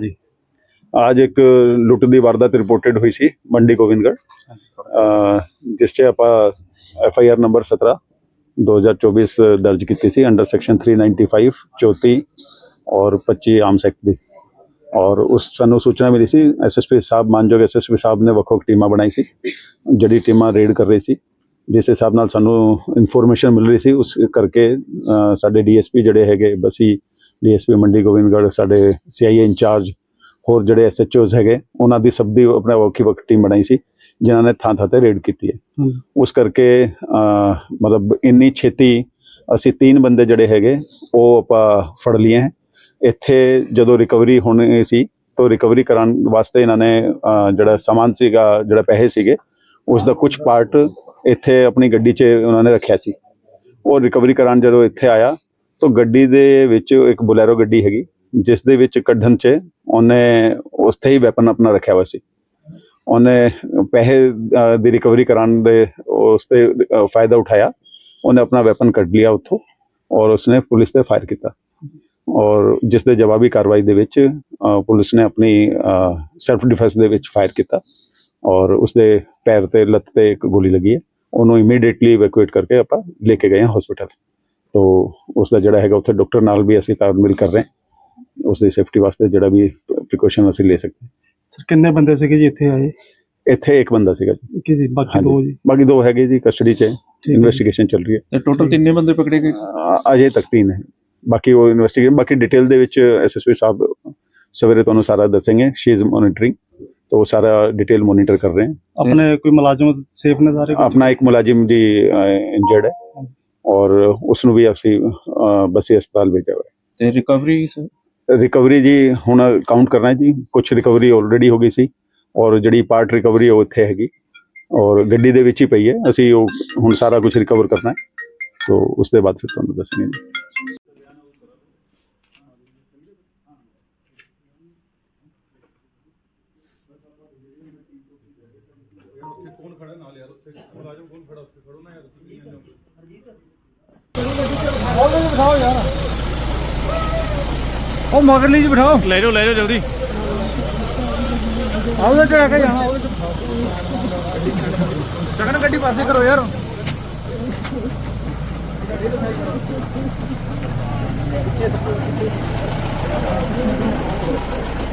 ਜੀ ਅੱਜ ਇੱਕ ਲੁੱਟ ਦੀ ਵਾਰਦਾਤ ਰਿਪੋਰਟਡ ਹੋਈ ਸੀ ਮੰਡੀ ਗੋਬਿੰਦਗੜ੍ਹ। ਅਹ ਜਿਸ 'ਚ ਆਪਾਂ ਐਫ ਆਈ ਆਰ ਨੰਬਰ 17 2024 ਦਰਜ ਕੀਤੀ ਸੀ ਅੰਡਰ ਸੈਕਸ਼ਨ 395 34 ਔਰ 25 ਆਰਮਸ ਐਕਟ ਦੀ। ਔਰ ਉਸ ਸਾਨੂੰ ਸੂਚਨਾ ਮਿਲੀ ਸੀ ਐਸਐਸਪੀ ਸਾਹਿਬ ਮਾਨਯੋਗ ਐਸਐਸਪੀ ਸਾਹਿਬ ਨੇ ਵੱਖ ਟੀਮਾਂ ਬਣਾਈ ਸੀ ਜਿਹੜੀ ਟੀਮਾਂ ਰੇਡ ਕਰ ਰਹੀ ਸੀ। ਜਿਸ ਹਿਸਾਬ ਨਾਲ ਸਾਨੂੰ ਇਨਫੋਰਮੇਸ਼ਨ ਮਿਲ ਰਹੀ ਸੀ ਉਸ ਕਰਕੇ ਸਾਡੇ ਡੀਐਸਪੀ ਜਿਹੜੇ ਹੈਗੇ ਬਸੀ ਡੀਐਸਪੀ ਮੰਡੀ ਗੋਬਿੰਦਗੜ੍ਹ ਸਾਡੇ ਸੀਆਈਏ ਇੰਚਾਰਜ ਹੋਰ ਜਿਹੜੇ ਐਸਐਚਓਜ਼ ਹੈਗੇ ਉਹਨਾਂ ਦੀ ਸਭ ਦੀ ਆਪਣਾ ਵੱਖੀ ਵੱਖ ਟੀਮ ਬਣਾਈ ਸੀ ਜਿਨ੍ਹਾਂ ਨੇ ਥਾਂ ਥਾਂ ਤੇ ਰੇਡ ਕੀਤੀ ਹੈ। ਉਸ ਕਰਕੇ ਮਤਲਬ ਇੰਨੀ ਛੇਤੀ ਅਸੀਂ ਤਿੰਨ ਬੰਦੇ ਜਿਹੜੇ ਹੈਗੇ ਉਹ ਆਪਾਂ ਫੜ ਲਏ ਹੈ। ਇੱਥੇ ਜਦੋਂ ਰਿਕਵਰੀ ਹੋਣੀ ਸੀ ਤਾਂ ਰਿਕਵਰੀ ਕਰਾਉਣ ਵਾਸਤੇ ਇਹਨਾਂ ਨੇ ਜਿਹੜਾ ਸਮਾਨ ਸੀਗਾ ਜਿਹੜਾ ਪੈਸੇ ਸੀਗੇ ਉਸ ਦਾ ਕੁਝ ਪਾਰਟ ਇੱਥੇ ਆਪਣੀ ਗੱਡੀ 'ਚ ਉਹਨਾਂ ਨੇ ਰੱਖਿਆ ਸੀ। ਉਹ ਰਿਕਵਰੀ ਕਰਾਉਣ ਜਦੋਂ ਇੱਥੇ ਆਇਆ, ਤਾਂ ਗੱਡੀ ਦੇ ਵਿੱਚ ਇੱਕ ਬੁਲੈਰੋ ਗੱਡੀ ਹੈਗੀ, ਜਿਸ ਦੇ ਵਿੱਚ ਕੱਢਣ 'ਚ ਉਹਨੇ ਉੱਥੇ ਹੀ ਵੈਪਨ ਆਪਣਾ ਰੱਖਿਆ ਹੋਇਆ ਸੀ। ਉਹਨੇ ਪੈਸੇ ਦੀ ਰਿਕਵਰੀ ਕਰਾਉਣ ਦੇ ਉਸ ਤੇ ਫਾਇਦਾ ਉਠਾਇਆ। ਉਹਨੇ ਆਪਣਾ ਵੈਪਨ ਕੱਢ ਲਿਆ ਉੱਥੋਂ ਔਰ ਉਸਨੇ ਪੁਲਿਸ ਤੇ ਫਾਇਰ ਕੀਤਾ। ਔਰ ਜਿਸ ਦੇ ਜਵਾਬੀ ਕਾਰਵਾਈ ਦੇ ਵਿੱਚ ਪੁਲਿਸ ਨੇ ਆਪਣੀ ਸੈਲਫ ਡਿਫੈਂਸ ਦੇ ਵਿੱਚ ਫਾਇਰ ਕੀਤਾ। ਔਰ ਉਸਦੇ ਪੈਰ ਤੇ, ਲੱਤ ਤੇ ਇੱਕ ਗੋਲੀ ਲੱਗੀ ਹੈ। ਉਹਨੂੰ ਇਮੀਡੀਏਟਲੀ ਇਵੈਕੂਏਟ ਕਰਕੇ ਆਪਾਂ ਲੈ ਕੇ ਗਏ ਹਾਂ ਹਸਪੀਟਲ ਤੋਂ ਉਸ ਦਾ ਜਿਹੜਾ ਹੈਗਾ ਉੱਥੇ ਡਾਕਟਰ ਨਾਲ ਵੀ ਅਸੀਂ ਤਾਲਮੇਲ ਕਰ ਰਹੇ ਹਾਂ। ਉਸ ਦੀ ਸੇਫਟੀ ਵਾਸਤੇ ਜਿਹੜਾ ਵੀ ਪ੍ਰੀਕਾਸ਼ਨ ਅਸੀਂ ਲੈ ਸਕਦੇ ਸਰ ਕਿੰਨੇ ਬੰਦੇ ਸੀਗੇ ਜੀ ਇੱਥੇ ਆਏ। ਇੱਥੇ ਇੱਕ ਬੰਦਾ ਸੀਗਾ ਜੀ। ਇੱਕ ਹੀ ਸੀ ਬਾਕੀ। ਦੋ ਜੀ। ਬਾਕੀ ਦੋ ਹੈਗੇ ਜੀ ਕਸਟਡੀ 'ਚ ਜੀ। ਇਨਵੈਸਟੀਗੇਸ਼ਨ ਚੱਲ ਰਹੀ ਹੈ। ਟੋਟਲ ਤਿੰਨੇ ਬੰਦੇ ਪਕੜੇ ਗਏ? ਅਜੇ ਤੱਕ ਤਿੰਨ ਹੈ। ਬਾਕੀ ਉਹ ਇਨਵੈਸਟੀਗੇਸ਼ਨ ਬਾਕੀ ਡਿਟੇਲ ਦੇ ਵਿੱਚ ਐਸਐਸਪੀ ਸਾਹਿਬ ਸਵੇਰੇ ਤੁਹਾਨੂੰ ਸਾਰਾ ਦੱਸਣਗੇ। ਸ਼ੀ ਇਜ਼ ਮੋਨੀਟਰਿੰਗ तो वो सारा डिटेल मॉनिटर कर रहे हैं ਆਪਣੇ ਕੋਈ ਮੁਲਾਜ਼ਮ ਸੇਫ ਨੇ ਸਾਰੇ अपना एक मुलाजिम जी इंजर्ड है और उसनु भी ਅਸੀਂ ਅ, ਬਸੀ ਹਸਪਤਾਲ ਭੇਜਿਆ ਹੋਇਆ ਤੇ ਰਿਕਵਰੀ ਹੈ ਰਿਕਵਰੀ ਜੀ ਹੁਣ ਕਾਊਂਟ ਕਰਨਾ ਹੈ ਜੀ ਕੁਝ ਰਿਕਵਰੀ ਆਲਰੇਡੀ ਹੋ ਗਈ ਸੀ ਔਰ ਜਿਹੜੀ ਪਾਰਟ ਰਿਕਵਰੀ ਉਹ ਇੱਥੇ ਹੈਗੀ ਔਰ ਗੱਡੀ ਦੇ ਵਿੱਚ ਹੀ ਪਈ ਹੈ ਅਸੀਂ ਉਹ ਹੁਣ ਸਾਰਾ ਕੁਝ ਰਿਕਵਰ ਕਰਨਾ ਹੈ ਤੋਂ ਉਸ ਦੇ ਬਾਅਦ ਫਿਰ ਤੁਹਾਨੂੰ ਯਾਰ ਉੱਥੇ ਕੌਣ ਉਹ ਮਗਰਲੀ ਜੀ ਬਿਠਾਓ। ਲੈ ਜਾਓ ਲੈ ਜਾਓ ਜਲਦੀ। ਆਉਂਦੇ ਚੜਾ ਕੇ ਜਾਣਾ ਉਹਦੇ ਤੇ ਗੱਡੀ ਪਾਸੇ ਕਰੋ ਯਾਰ।